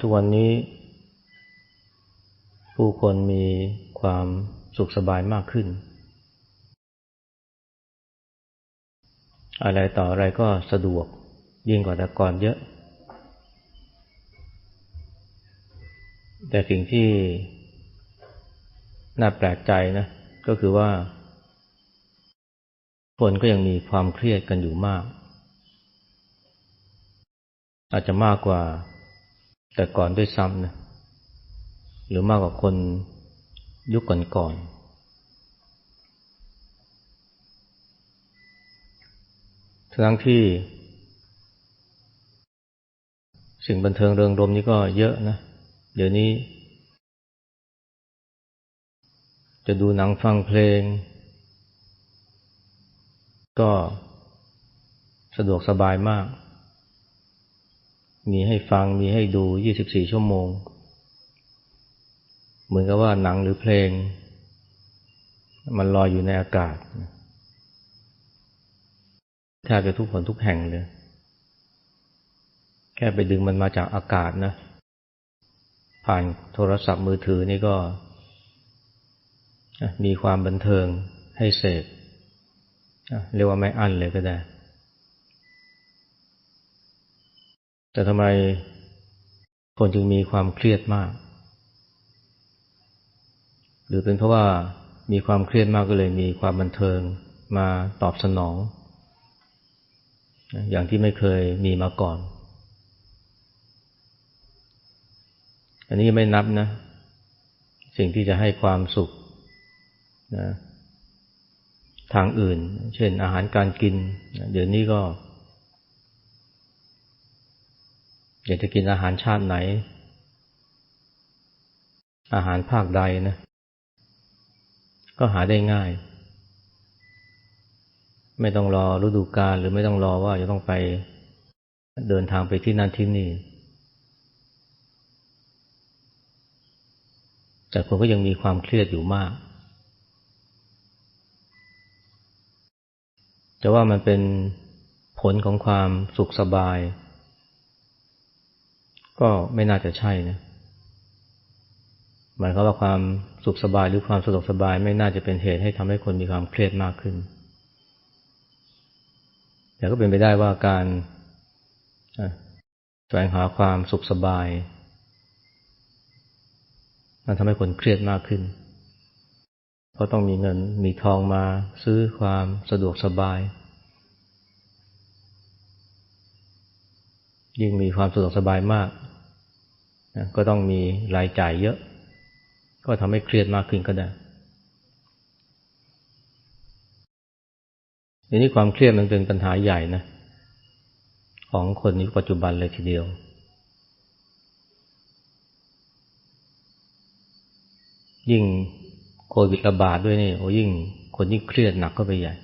ทุกวันนี้ ผู้คนมีความสุขสบายมากขึ้น อะไรต่ออะไรก็สะดวกยิ่งกว่าแต่ก่อนเยอะ แต่สิ่งที่น่าแปลกใจนะ ก็คือว่า คนก็ยังมีความเครียดกันอยู่มาก อาจจะมากกว่า แต่ก่อนด้วยซ้ำนะหรือมากกว่าคนยุคก่อนๆทั้งที่ สิ่งบันเทิงเริงรมนี่ก็เยอะนะ เดี๋ยวนี้ จะดูหนังฟังเพลง ก็สะดวกสบายมาก มีให้ฟังมีให้ดู 24 ชั่วโมง เหมือนกับว่าหนังหรือเพลง มันลอยอยู่ในอากาศแทบจะทุกคนทุกแห่งเลย แค่ไปดึงมันมาจากอากาศนะ ผ่านโทรศัพท์มือถือนี่ก็ มีความบันเทิงให้เสพเรียกว่าไม่อั้นเลยก็ได้ แต่ทำไมคนจึงมีความเครียดมาก หรือเป็นเพราะว่ามีความเครียดมากก็เลยมีความบันเทิงมาตอบสนอง อย่างที่ไม่เคยมีมาก่อน อันนี้ไม่นับนะ สิ่งที่จะให้ความสุขนะทางอื่น เช่นอาหารการกิน เดี๋ยวนี้ก็ อยากจะกินอาหารชาติไหน อาหารภาคใดนะ ก็หาได้ง่าย ไม่ต้องรอฤดูกาลหรือไม่ต้องรอว่าจะต้องไปเดินทางไปที่นั่นที่นี่ แต่คนก็ยังมีความเครียดอยู่มากจะว่ามันเป็นผลของความสุขสบาย ก็ไม่น่าจะใช่นะหมายความว่าความสุขสบายหรือความสะดวกสบายไม่น่าจะเป็นเหตุให้ทำให้คนมีความเครียดมากขึ้น แต่ก็เป็นไปได้ว่าการแสวงหาความสุขสบายมันทำให้คนเครียดมากขึ้น เพราะต้องมีเงินมีทองมาซื้อความสะดวกสบาย ยิ่งมีความสะดวกสบายมาก ก็ต้องมีรายจ่ายเยอะ ก็ทำให้เครียดมากขึ้นก็ได้ทีนี้ความเครียดมันเป็นปัญหาใหญ่นะของคนในปัจจุบันเลยทีเดียว ยิ่งโควิดระบาดด้วยนี่โอ้ยิ่งคนยิ่งเครียดหนักก็ไปใหญ่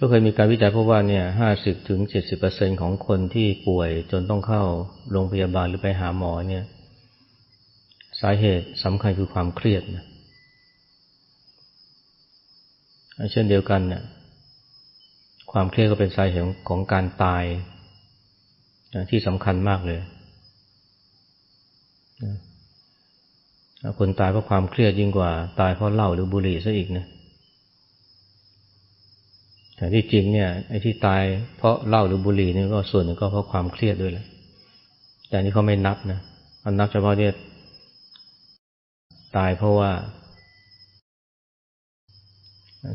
ก็เคยมีการวิจัยพบว่าเนี่ยห้าสิบถึงเจ็ดสิบเปอร์เซ็นของคนที่ป่วยจนต้องเข้าโรงพยาบาลหรือไปหาหมอเนี่ย สาเหตุสำคัญคือความเครียดนะเช่นเดียวกันเนี่ยความเครียดก็เป็นสาเหตุของการตายที่สำคัญมากเลย คนตายเพราะความเครียดยิ่งกว่า ตายเพราะเหล้าหรือบุหรี่ซะอีกนะ แต่ที่จริงเนี่ยไอ้ที่ตายเพราะเหล้าหรือบุหรี่นี่ก็ส่วนหนึ่งก็เพราะความเครียดด้วยแหละแต่นี่เขาไม่นับนะมันนับเฉพาะเนี่ยตายเพราะว่า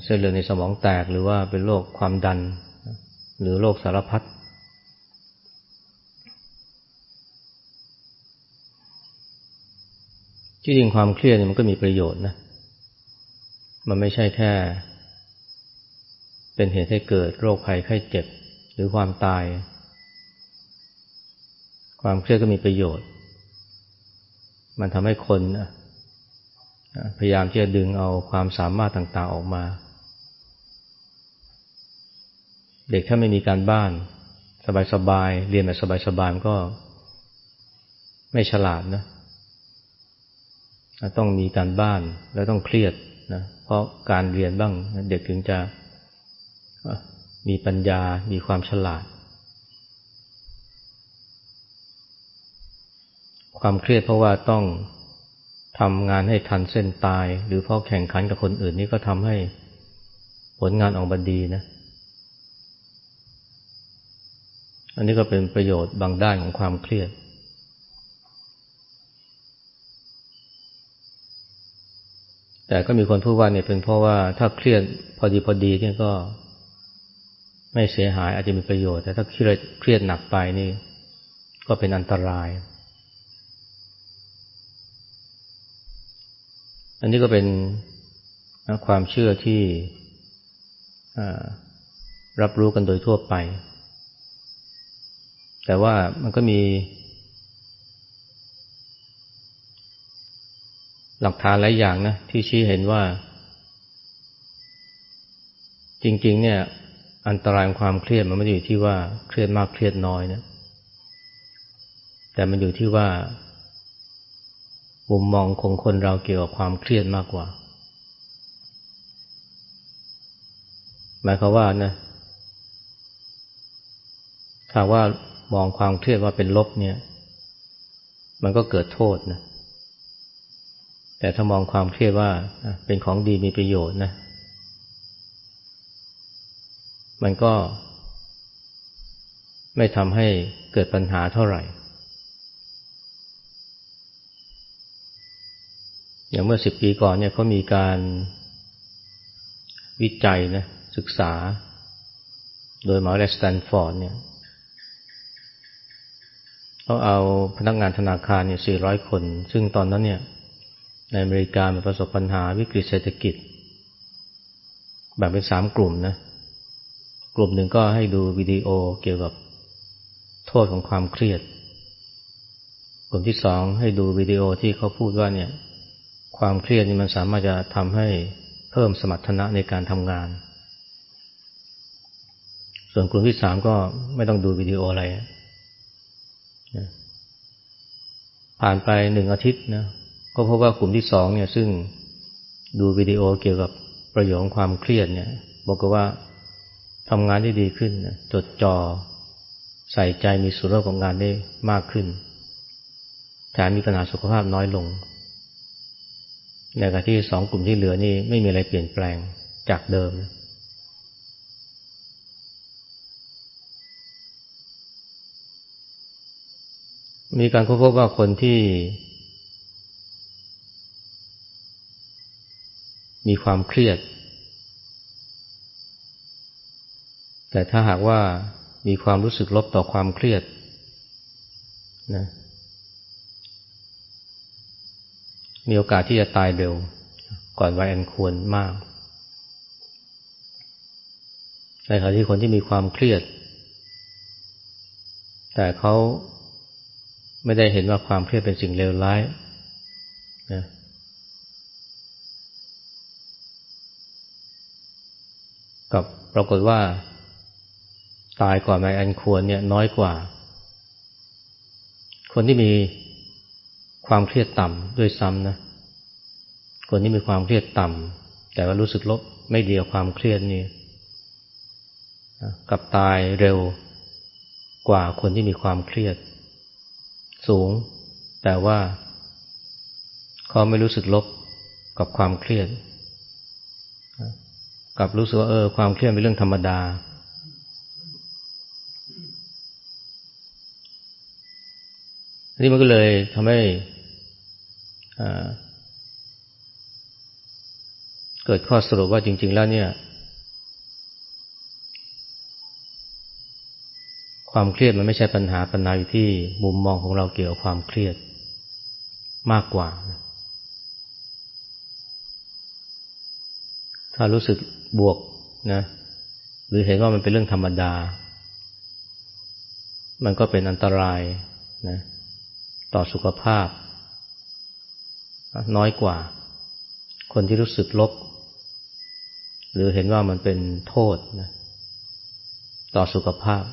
เส้นเลือดในสมองแตกหรือว่าเป็นโรคความดัน หรือโรคสารพัดที่จริงความเครียดมันก็มีประโยชน์นะ มันไม่ใช่แค่ เป็นเหตุให้เกิดโรคภัยไข้เจ็บหรือความตาย ความเครียดก็มีประโยชน์ มันทำให้คนพยายามที่จะดึงเอาความสามารถต่างๆออกมา เด็กถ้าไม่มีการบ้าน สบายๆเรียนแบบสบายๆก็ไม่ฉลาดนะต้องมีการบ้านแล้วต้องเครียดนะเพราะการเรียนบ้างเด็กถึงจะ มีปัญญา มีความฉลาด ความเครียดเพราะว่าต้องทำงานให้ทันเส้นตาย หรือเพราะแข่งขันกับคนอื่นนี่ก็ทำให้ผลงานออกมาดีนะ อันนี้ก็เป็นประโยชน์บางด้านของความเครียด แต่ก็มีคนพูดว่าเนี่ยเป็นเพราะว่าถ้าเครียดพอดีพอดีเนี่ยก็ ไม่เสียหายอาจจะมีประโยชน์ แต่ถ้าเครียดเครียดหนักไปนี่ ก็เป็นอันตราย อันนี้ก็เป็นความเชื่อที่รับรู้กันโดยทั่วไป แต่ว่ามันก็มีหลักฐานหลายอย่างนะที่ชี้เห็นว่า จริง ๆ เนี่ย อันตรายความเครียดมันไม่ได้อยู่ที่ว่าเครียดมากเครียดน้อยนะแต่มันอยู่ที่ว่ามุมมองของคนเราเกี่ยวกับความเครียดมากกว่า หมายความว่านะถ้าว่ามองความเครียดว่าเป็นลบเนี่ย มันก็เกิดโทษนะแต่ถ้ามองความเครียดว่าเป็นของดีมีประโยชน์นะ มันก็ ไม่ทำให้เกิดปัญหาเท่าไหร่ อย่างเมื่อสิบปีก่อนเนี่ยเขามีการวิจัยนะศึกษา โดยหมอเลสแตนฟอร์ดเนี่ยเขาเอาพนักงานธนาคารเนี่ย400 คน ซึ่งตอนนั้นเนี่ยในอเมริกามันประสบปัญหาวิกฤตเศรษฐกิจแบ่งเป็นสามกลุ่มนะ กลุ่มหนึ่งก็ให้ดูวิดีโอเกี่ยวกับโทษของความเครียด กลุ่มที่สองให้ดูวิดีโอที่เขาพูดว่าเนี่ย ความเครียดนี่มันสามารถจะทำให้เพิ่มสมรรถนะในการทำงาน ส่วนกลุ่มที่สามก็ไม่ต้องดูวิดีโออะไร ผ่านไปหนึ่งอาทิตย์นะก็พบว่ากลุ่มที่สองเนี่ยซึ่งดูวิดีโอเกี่ยวกับประโยชน์ความเครียดเนี่ย บอกว่า ทำงานได้ดีขึ้น จดจอ่อใส่ใจมีส่วนร่วมกับงานได้มากขึ้นแถมมีปัญหาสุขภาพน้อยลง ในขณะที่สองกลุ่มที่เหลือนี่ไม่มีอะไรเปลี่ยนแปลงจากเดิม มีการค้นพบว่าคนที่ มีความเครียด แต่ถ้าหากว่ามีความรู้สึกลบต่อความเครียดนะมีโอกาสที่จะตายเร็ว ก่อนวัยอันควรมากในขณะที่คนที่มีความเครียด แต่เขาไม่ได้เห็นว่าความเครียดเป็นสิ่งเลวร้ายนะกับปรากฏว่า ตายก่อนวัยอันควรเนี่ยน้อยกว่า คนที่มีความเครียดต่ำด้วยซ้ำนะ คนที่มีความเครียดต่ำแต่ว่ารู้สึกลบไม่ดีกับความเครียดนี่กับตายเร็วกว่าคนที่มีความเครียด สูง แต่ว่าเขาไม่รู้สึกลบกับความเครียด กับรู้สึกว่าเออความเครียดเป็นเรื่องธรรมดา นี่มันก็เลยทำให้เกิดข้อสรุปว่าจริง ๆ แล้วเนี่ย ความเครียดมันไม่ใช่ปัญหาปัญหาอยู่ที่มุมมองของเราเกี่ยวกับความเครียดมากกว่า ถ้ารู้สึกบวกนะ หรือเห็นว่ามันเป็นเรื่องธรรมดา มันก็เป็นอันตรายนะ ต่อสุขภาพ น้อยกว่า คนที่รู้สึกลบ หรือเห็นว่ามันเป็นโทษนะต่อสุขภาพ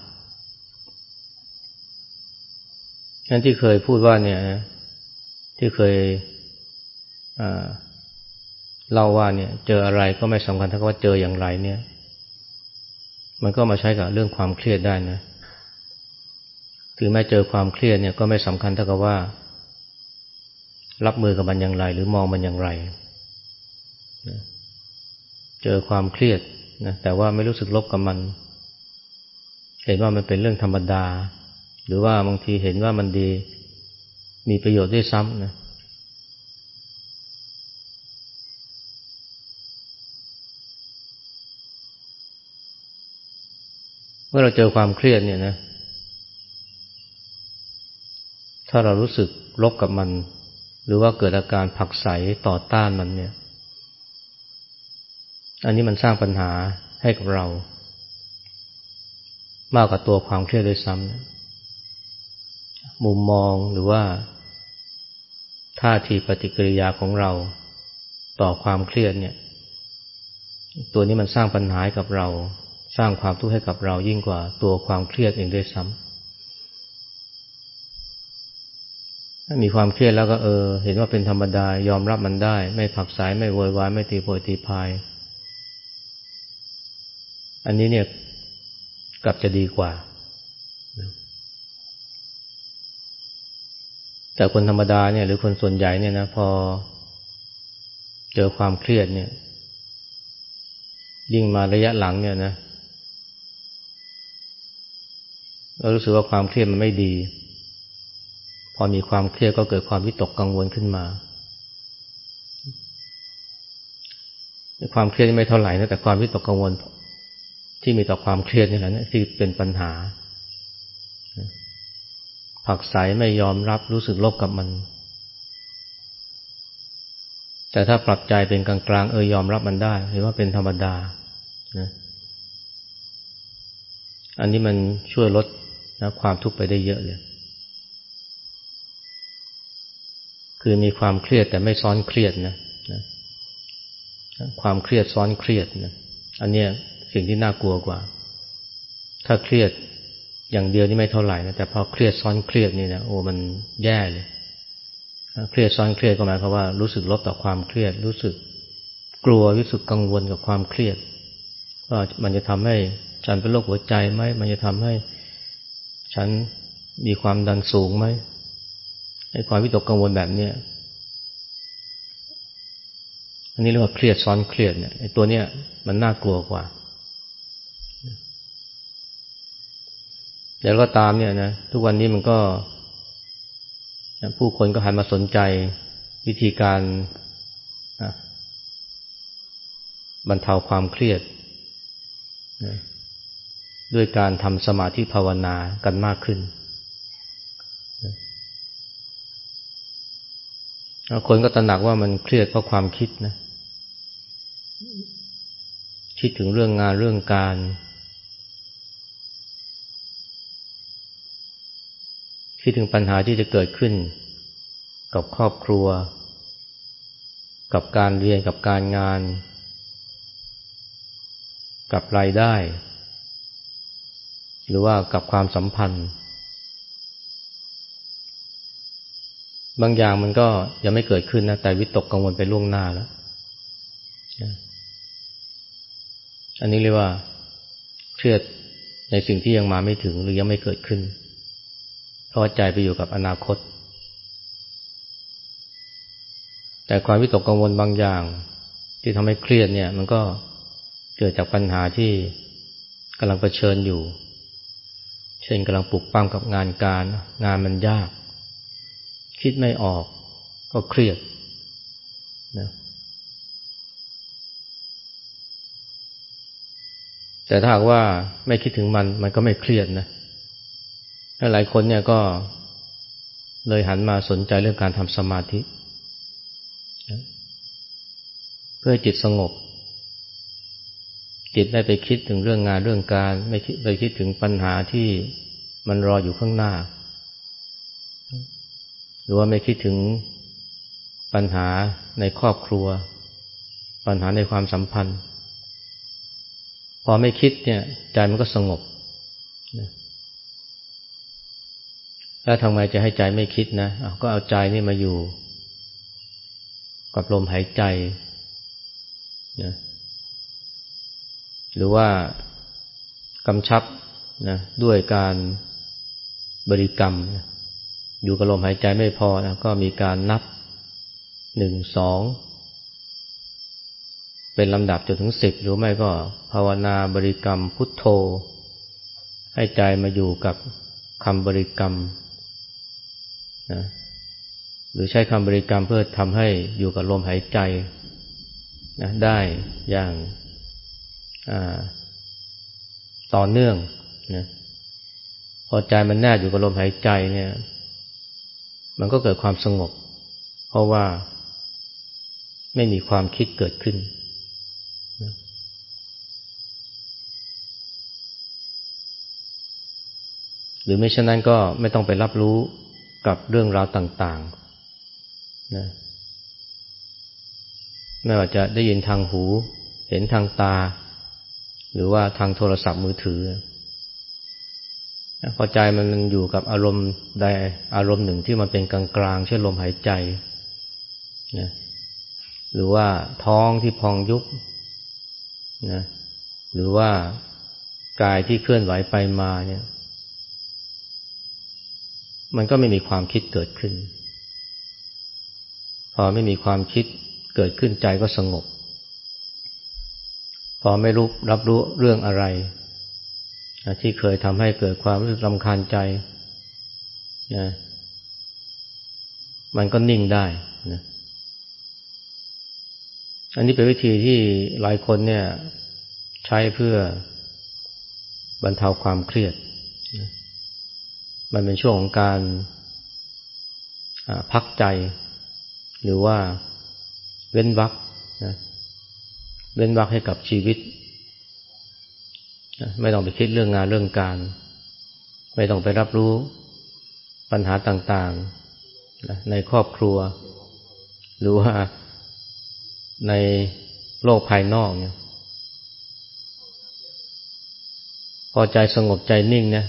นั่นที่เคยพูดว่าเนี่ยที่เคยเล่าว่าเนี่ย เจออะไรก็ไม่สำคัญถ้าว่าเจออย่างไรเนี่ย มันก็มาใช้กับเรื่องความเครียดได้นะ ถึงแม้เจอความเครียดเนี่ยก็ไม่สำคัญเท่ากับว่า รับมือกับมันอย่างไร หรือมองมันอย่างไรเจอความเครียดนะแต่ว่าไม่รู้สึกลบกับมัน เห็นว่ามันเป็นเรื่องธรรมดา หรือว่าบางทีเห็นว่ามันดี มีประโยชน์ด้วยซ้ำนะเมื่อเราเจอความเครียดเนี่ยนะ ถ้าเรารู้สึกลบกับมัน หรือว่าเกิดอาการผักใสต่อต้านมันเนี่ย อันนี้มันสร้างปัญหาให้กับเรา มากกว่าตัวความเครียดด้วยซ้ำมุมมองหรือว่า ท่าทีปฏิกิริยาของเราต่อความเครียดเนี่ย ตัวนี้มันสร้างปัญหาให้กับเรา สร้างความทุกข์ให้กับเรายิ่งกว่าตัวความเครียดเองด้วยซ้ำถ้า มีความเครียดแล้วก็เออ เห็นว่าเป็นธรรมดายอมรับมันได้ ไม่ผักสายไม่โวยวายไม่ตีโพยตีพาย อันนี้เนี่ยกลับจะดีกว่า แต่คนธรรมดาเนี่ย หรือคนส่วนใหญ่เนี่ยนะพอเจอความเครียดเนี่ย ยิ่งมาระยะหลังเนี่ยนะเรารู้สึกว่าความเครียดมันไม่ดี อมีความเครียดก็เกิดความวิตกกังวลขึ้นมา ความเครียดไม่เท่าไหร่นะแต่ความวิตกกังวล ที่มีต่อความเครียดนี่แหละนะที่เป็นปัญหา ผักใสไม่ยอมรับรู้สึกลบกับมัน แต่ถ้าปรับใจเป็นกลางๆเออยอมรับมันได้หรือว่าเป็นธรรมดานะอันนี้มันช่วยลดนะความทุกข์ไปได้เยอะเลย คือมีความเครียดแต่ไม่ซ้อนเครียดนะนะความเครียดซ้อนเครียดนะอันนี้สิ่งที่น่ากลัวกว่า ถ้าเครียดอย่างเดียวนี่ไม่เท่าไหร่นะแต่พอเครียดซ้อนเครียดนี่นะโอ้มันแย่เลยเครียดซ้อนเครียดก็หมายความว่ารู้สึกลบต่อความเครียด รู้สึกกลัวรู้สึกกังวลกับความเครียดว่ามันจะทำให้ฉันเป็นโรคหัวใจไหมมันจะทำให้ฉันมีความดันสูงไหม ไอ้ความวิตกกังวลแบบเนี้ยอันนี้เรียกว่าเครียดซ้อนเครียดเนี่ยไอ้ตัวเนี้ยมันน่ากลัวกว่าแล้วก็ตามเนี่ยนะทุกวันนี้มันก็ ผู้คนก็หันมาสนใจวิธีการบรรเทาความเครียดด้วยการทำสมาธิภาวนากันมากขึ้น คนก็ตระหนักว่ามันเครียดเพราะความคิดนะ คิดถึงเรื่องงานเรื่องการ คิดถึงปัญหาที่จะเกิดขึ้น กับครอบครัว กับการเรียนกับการงาน กับรายได้ หรือว่ากับความสัมพันธ์ บางอย่างมันก็ยังไม่เกิดขึ้นนะ แต่วิตกกังวลไปล่วงหน้าแล้ว อันนี้เรียกว่าเครียดในสิ่งที่ยังมาไม่ถึงหรือยังไม่เกิดขึ้น เพราะใจไปอยู่กับอนาคต แต่ความวิตกกังวลบางอย่าง ที่ทำให้เครียดเนี่ย มันก็เกิดจากปัญหาที่กำลังเผชิญอยู่ เช่นกำลังปลุกปั้มกับงานการ งานมันยาก คิดไม่ออกก็เครียดนะแต่ถ้าหากว่าไม่คิดถึงมัน มันก็ไม่เครียดนะหลายคนเนี่ยก็เลยหันมาสนใจเรื่องการทำสมาธิ เพื่อจิตสงบ จิตได้ไปคิดถึงเรื่องงานเรื่องการ ไม่คิดไปคิดถึงปัญหาที่มันรออยู่ข้างหน้า รือว่าไม่คิดถึงปัญหาในครอบครัว ปัญหาในความสัมพันธ์ พอไม่คิดเนี่ยใจมันก็สงบแล้วทำไมจะให้ใจไม่คิดนะก็เอาใจนี่มาอยู่ กับลมหายใจนะหรือว่ากำชับนะด้วยการบริกรรมนะ อยู่กับลมหายใจไม่พอนะก็มีการนับหนึ่งสองเป็นลำดับจนถึงสิบหรือไม่ก็ภาวนาบริกรรมพุทโธ ให้ใจมาอยู่กับคำบริกรรมนะหรือใช้คำบริกรรมเพื่อทำให้อยู่กับลมหายใจนะได้อย่างต่อเนื่องนะพอใจมันแน่อยู่กับลมหายใจเนี่ย มันก็เกิดความสงบ เพราะว่าไม่มีความคิดเกิดขึ้น หรือไม่เช่นนั้นก็ไม่ต้องไปรับรู้กับเรื่องราวต่างๆนะไม่ว่าจะได้ยินทางหู เห็นทางตา หรือว่าทางโทรศัพท์มือถือ พอใจมันอยู่กับอารมณ์ใดอารมณ์หนึ่งที่มันเป็นกลางกลางเช่นลมหายใจนะหรือว่าท้องที่พองยุบนะหรือว่ากายที่เคลื่อนไหวไปมาเนี่ย มันก็ไม่มีความคิดเกิดขึ้น พอไม่มีความคิดเกิดขึ้นใจก็สงบ พอไม่รู้รับรู้เรื่องอะไร ที่เคยทำให้เกิดความรู้สึกรำคาญใจนะมันก็นิ่งได้นะอันนี้เป็นวิธีที่หลายคนเนี่ย ใช้เพื่อบรรเทาความเครียดนะมันเป็นช่วงของการพักใจ หรือว่าเว้นวักนะเว้นวักให้กับชีวิต ไม่ต้องไปคิดเรื่องงานเรื่องการ ไม่ต้องไปรับรู้ปัญหาต่างๆ ในครอบครัว หรือว่าในโลกภายนอกเนี่ยพอใจสงบใจนิ่งเนี่ย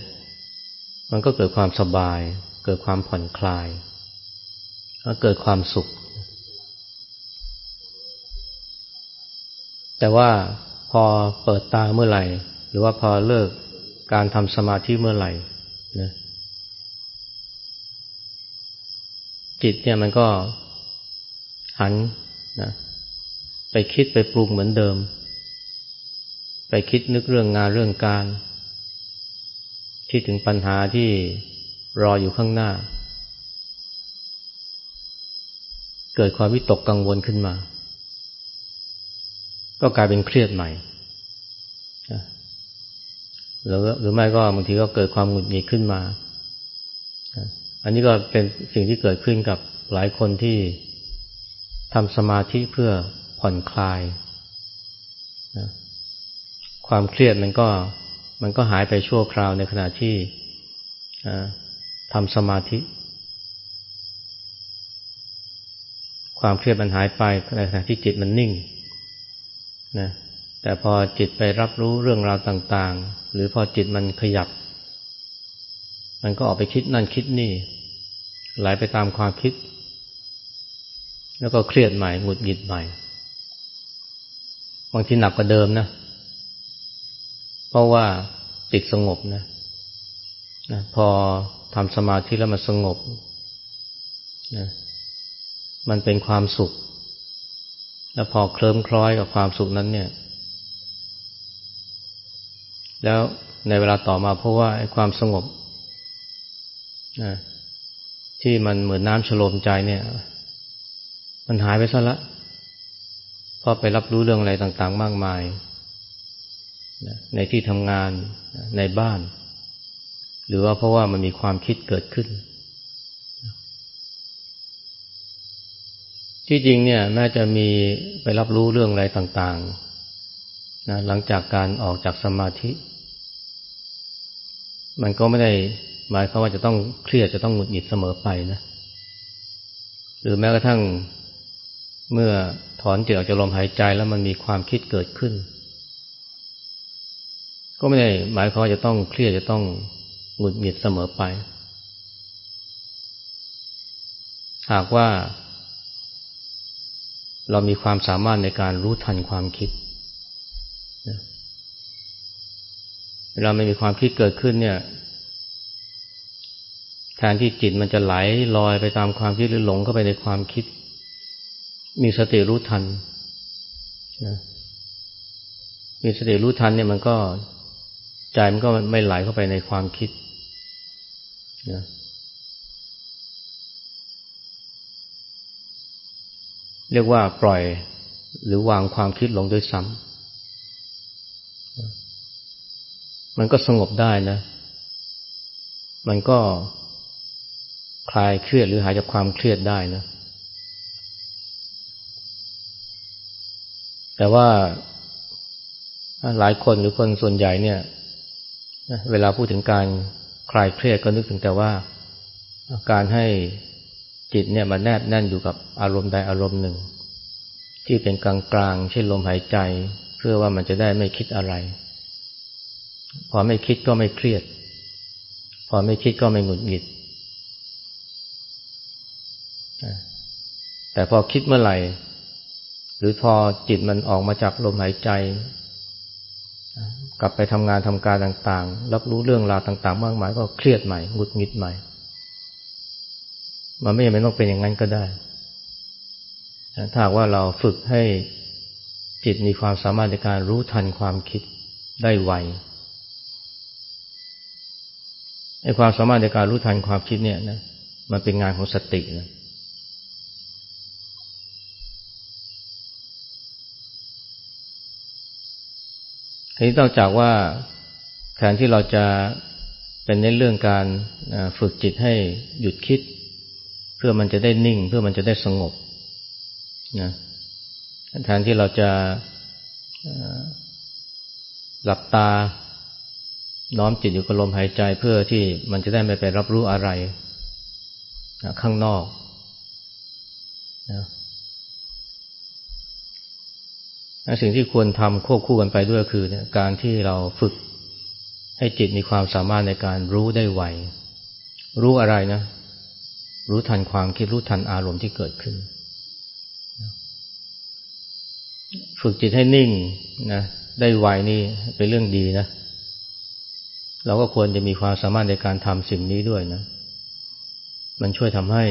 มันก็เกิดความสบาย เกิดความผ่อนคลายแล้วเกิดความสุข แต่ว่าพอเปิดตาเมื่อไหร่ หรือว่าพอเลิกการทำสมาธิเมื่อไหร่นะจิตเนี่ยมันก็หันนะไปคิดไปปรุงเหมือนเดิม ไปคิดนึกเรื่องงานเรื่องการ คิดถึงปัญหาที่รออยู่ข้างหน้า เกิดความวิตกกังวลขึ้นมา ก็กลายเป็นเครียดใหม่ หรือหรือไม่ก็บางทีก็เกิดความหงุดหงิดขึ้นมา อันนี้ก็เป็นสิ่งที่เกิดขึ้นกับหลายคนที่ทำสมาธิเพื่อผ่อนคลายความเครียดมันก็มันก็หายไปชั่วคราวในขณะที่ทำสมาธิ ความเครียดมันหายไปในขณะที่จิตมันนิ่งนะ แต่พอจิตไปรับรู้เรื่องราวต่างๆ หรือพอจิตมันขยับ มันก็ออกไปคิดนั่นคิดนี่ ไหลไปตามความคิด แล้วก็เครียดใหม่หงุดหงิดใหม่บางทีหนักกว่าเดิมนะ เพราะว่าจิตสงบนะนะพอทำสมาธิแล้วมันสงบนะมันเป็นความสุข แล้วพอเคลิ้มคล้อยกับความสุขนั้นเนี่ย แล้วในเวลาต่อมาเพราะว่าความสงบที่มันเหมือนน้ำฉโลมใจเนี่ย มันหายไปซะละเพราะไปรับรู้เรื่องอะไรต่างๆ มากมายในที่ทำงานในบ้าน หรือว่าเพราะว่ามันมีความคิดเกิดขึ้น ที่จริงเนี่ยแม้จะมีไปรับรู้เรื่องอะไรต่างๆนะหลังจากการออกจากสมาธิ มันก็ไม่ได้หมายความว่าจะต้องเครียดจะต้องหงุดหงิดเสมอไปนะ หรือแม้กระทั่งเมื่อถอนจิตออกจากลมหายใจแล้วมันมีความคิดเกิดขึ้น ก็ไม่ได้หมายความว่าจะต้องเครียดจะต้องหงุดหงิดเสมอไป หากว่า เรามีความสามารถในการรู้ทันความคิด เวลาไม่มีความคิดเกิดขึ้นเนี่ย แทนที่จิตมันจะไหลลอยไปตามความคิดหรือหลงเข้าไปในความคิด มีสติรู้ทันนะมีสติรู้ทันเนี่ยมันก็ใจมันก็ไม่ไหลเข้าไปในความคิดนะเรียกว่าปล่อยหรือวางความคิดลงด้วยซ้ำ มันก็สงบได้นะ มันก็คลายเครียดหรือหายจากความเครียดได้นะ แต่ว่าหลายคนหรือคนส่วนใหญ่เนี่ย เวลาพูดถึงการคลายเครียดก็นึกถึงแต่ว่าการให้จิตเนี่ยมันแนบแน่นอยู่กับอารมณ์ใดอารมณ์หนึ่ง ที่เป็นกลางกลางเช่นลมหายใจ เพื่อว่ามันจะได้ไม่คิดอะไร พอไม่คิดก็ไม่เครียด พอไม่คิดก็ไม่หงุดหงิด แต่พอคิดเมื่อไหร่ หรือพอจิตมันออกมาจากลมหายใจ กลับไปทำงานทำการต่างๆ รับรู้เรื่องราวต่าง ๆ มากมายก็เครียดใหม่หงุดหงิดใหม่ มันไม่จำเป็นต้องเป็นอย่างนั้นก็ได้ ถ้าว่าเราฝึกให้จิตมีความสามารถในการรู้ทันความคิดได้ไว ไอ้ความสามารถในการรู้ทันความคิดเนี่ยนะมันเป็นงานของสตินะทีนี้นอกจากว่าแทนที่เราจะเป็นในเรื่องการฝึกจิตให้หยุดคิด เพื่อมันจะได้นิ่ง เพื่อมันจะได้สงบนะแทนที่เราจะหลับตา น้อมจิตอยู่กับลมหายใจเพื่อที่มันจะได้ไม่ไปรับรู้อะไรข้างนอกนะสิ่งที่ควรทำควบคู่กันไปด้วยคือเนี่ยการที่เราฝึกให้จิตมีความสามารถในการรู้ได้ไว รู้อะไรนะ รู้ทันความคิดรู้ทันอารมณ์ที่เกิดขึ้น ฝึกจิตให้นิ่งนะได้ไวนี่เป็นเรื่องดีนะ เราก็ควรจะมีความสามารถในการทำสิ่งนี้ด้วยนะ มันช่วยทำให้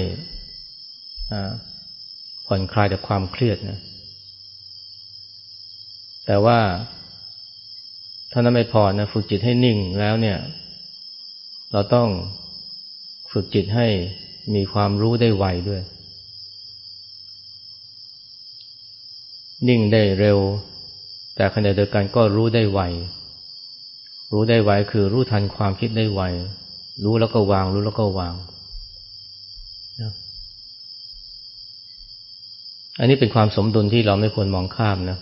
ผ่อนคลายจากความเครียดนะ แต่ว่าถ้านั้นไม่พอนะฝึกจิตให้นิ่งแล้วเนี่ย เราต้องฝึกจิตให้มีความรู้ได้ไวด้วย นิ่งได้เร็ว แต่ขณะเดียวกันก็รู้ได้ไว รู้ได้ไวคือรู้ทันความคิดได้ไว รู้แล้วก็วาง รู้แล้วก็วางอันนี้เป็นความสมดุลที่เราไม่ควรมองข้ามนะ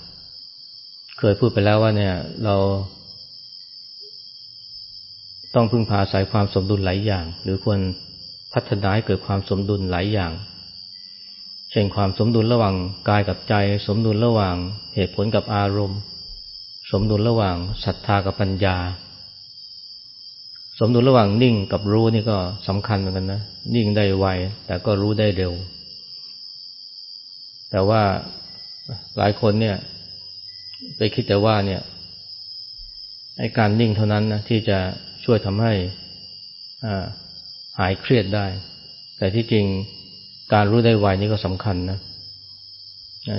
เคยพูดไปแล้วว่าเนี่ย เรา ต้องพึ่งพาสายความสมดุลหลายอย่าง หรือควรพัฒนาให้เกิดความสมดุลหลายอย่าง เช่นความสมดุลระหว่างกายกับใจ สมดุลระหว่างเหตุผลกับอารมณ์ สมดุลระหว่างศรัทธากับปัญญา สมดุลระหว่างนิ่งกับรู้นี่ก็สำคัญเหมือนกันนะ นิ่งได้ไวแต่ก็รู้ได้เร็ว แต่ว่าหลายคนเนี่ย ไปคิดแต่ว่าเนี่ยไอ้การนิ่งเท่านั้นนะที่จะช่วยทำให้หายเครียดได้ แต่ที่จริงการรู้ได้ไวนี่ก็สำคัญนะ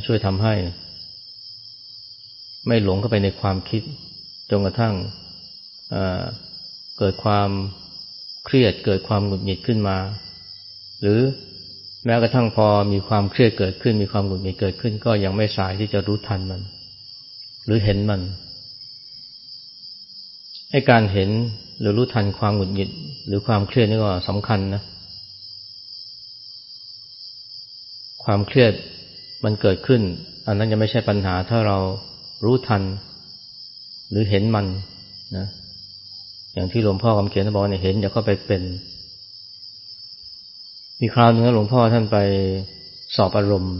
ช่วยทำให้ ไม่หลงเข้าไปในความคิดจนกระทั่งเกิดความเครียดเกิดความหงุดหงิดขึ้นมา หรือแม้กระทั่งพอมีความเครียดเกิดขึ้น มีความหงุดหงิดเกิดขึ้น ก็ยังไม่สายที่จะรู้ทันมัน หรือเห็นมันให้การเห็นหรือรู้ทันความหงุดหงิด หรือความเครียดนี่ก็สำคัญนะความเครียดมันเกิดขึ้น อันนั้นยังไม่ใช่ปัญหาถ้าเรา รู้ทัน หรือเห็นมันนะอย่างที่หลวงพ่อคำเขียนบอกเนี่ยเห็นอย่าเข้าไปเป็น มีคราวหนึ่งหลวงพ่อท่านไปสอบอารมณ์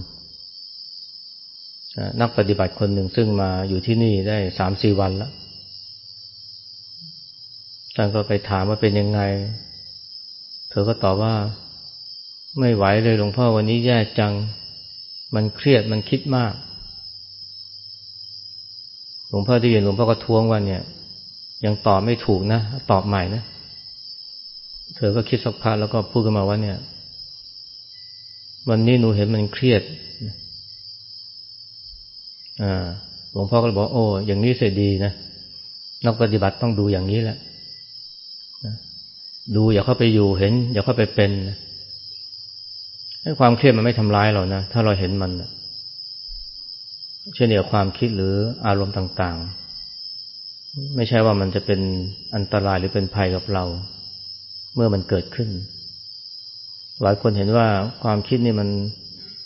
นักปฏิบัติคนหนึ่งซึ่งมาอยู่ที่นี่ได้สามสี่วันแล้วท่านก็ไปถามว่าเป็นยังไง เธอก็ตอบว่า ไม่ไหวเลยหลวงพ่อวันนี้แย่จัง มันเครียดมันคิดมาก หลวงพ่อที่ยินหลวงพ่อก็ท้วงว่าเนี่ย ยังตอบไม่ถูกนะตอบใหม่นะเธอก็คิดสักพักแล้วก็พูดขึ้นมาว่าเนี่ย วันนี้หนูเห็นมันเครียดอ่าหลวงพ่อก็บอกโอ้อย่างนี้เสียดีนะนักปฏิบัติต้องดูอย่างนี้แหละดูอย่าเข้าไปอยู่เห็น อย่าเข้าไปเป็นให้ความเครียดมันไม่ทำร้ายเรานะถ้าเราเห็นมัน เช่นเดียวความคิดหรืออารมณ์ต่างๆ ไม่ใช่ว่ามันจะเป็นอันตรายหรือเป็นภัยกับเรา เมื่อมันเกิดขึ้น หลายคนเห็นว่าความคิดนี่มัน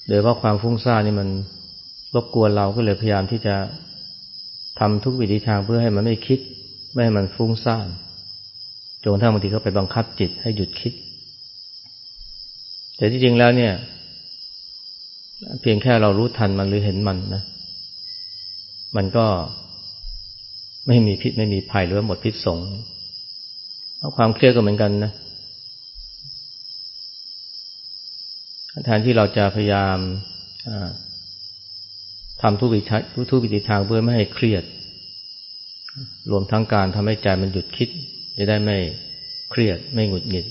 โดยว่าความฟุ้งซ่านนี่มันรบกวนเราก็เลยพยายามที่จะทำทุกวิธีทางเพื่อให้มันไม่คิด ไม่ให้มันฟุ้งซ่านจนกระทั่งบางทีก็ไปบังคับจิตให้หยุดคิด แต่ที่จริงแล้วเนี่ย เพียงแค่เรารู้ทันมันหรือเห็นมันนะ มันก็ไม่มีพิษไม่มีภัยหรือว่าหมดพิษสงเอาความเครียดก็เหมือนกันนะแทนที่เราจะพยายามทำทุกวิธีทุกวิธีทางเพื่อไม่ให้เครียด รวมทั้งการทำให้ใจมันหยุดคิด จะได้ไม่เครียดไม่หงุดหงิด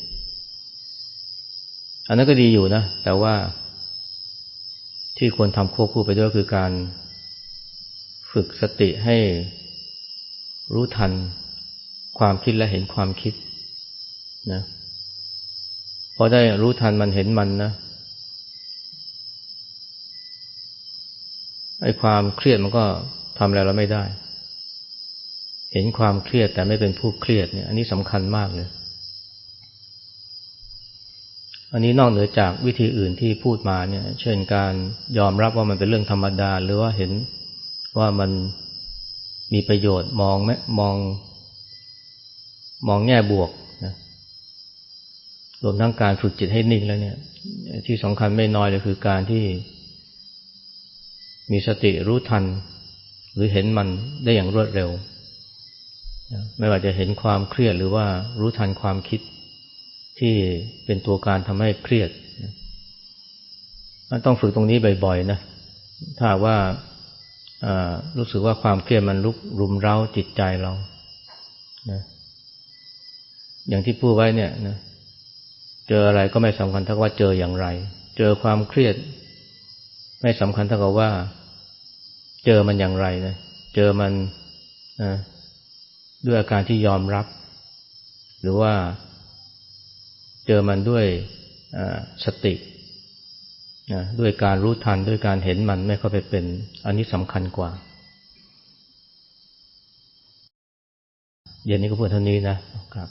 อันนั้นก็ดีอยู่นะ แต่ว่าที่ควรทำควบคู่ไปด้วยคือการ ฝึกสติให้รู้ทันความคิดและเห็นความคิดนะพอได้รู้ทันมันเห็นมันนะไอ้ความเครียดมันก็ทำอะไรเราไม่ได้ เห็นความเครียดแต่ไม่เป็นผู้เครียดเนี่ย อันนี้สำคัญมากเลยอันนี้นอกเหนือจากวิธีอื่นที่พูดมาเนี่ย เช่นการยอมรับว่ามันเป็นเรื่องธรรมดา หรือว่าเห็น ว่ามันมีประโยชน์มองไหมมอง มองแง่บวกนะรวมทั้งการฝึกจิตให้นิ่งแล้วเนี่ย ที่สำคัญไม่น้อยเลยคือการที่มีสติรู้ทัน หรือเห็นมันได้อย่างรวดเร็ว ไม่ว่าจะเห็นความเครียดหรือว่ารู้ทันความคิดที่เป็นตัวการทำให้เครียด ต้องฝึกตรงนี้บ่อยๆนะ ถ้าว่า รู้สึกว่าความเครียดมันลุกรุมเร้าจิตใจเรานะอย่างที่พูดไว้เนี่ยนะเจออะไรก็ไม่สำคัญเท่าว่าเจออย่างไร เจอความเครียด ไม่สำคัญเท่ากับว่า เจอมันอย่างไรนะเจอมันนะด้วยอาการที่ยอมรับ หรือว่าเจอมันด้วยสติ นะด้วยการรู้ทันด้วยการเห็นมันไม่เข้าไปเป็น อันนี้สำคัญกว่า เย็นนี้ก็พูดเท่านี้นะครับ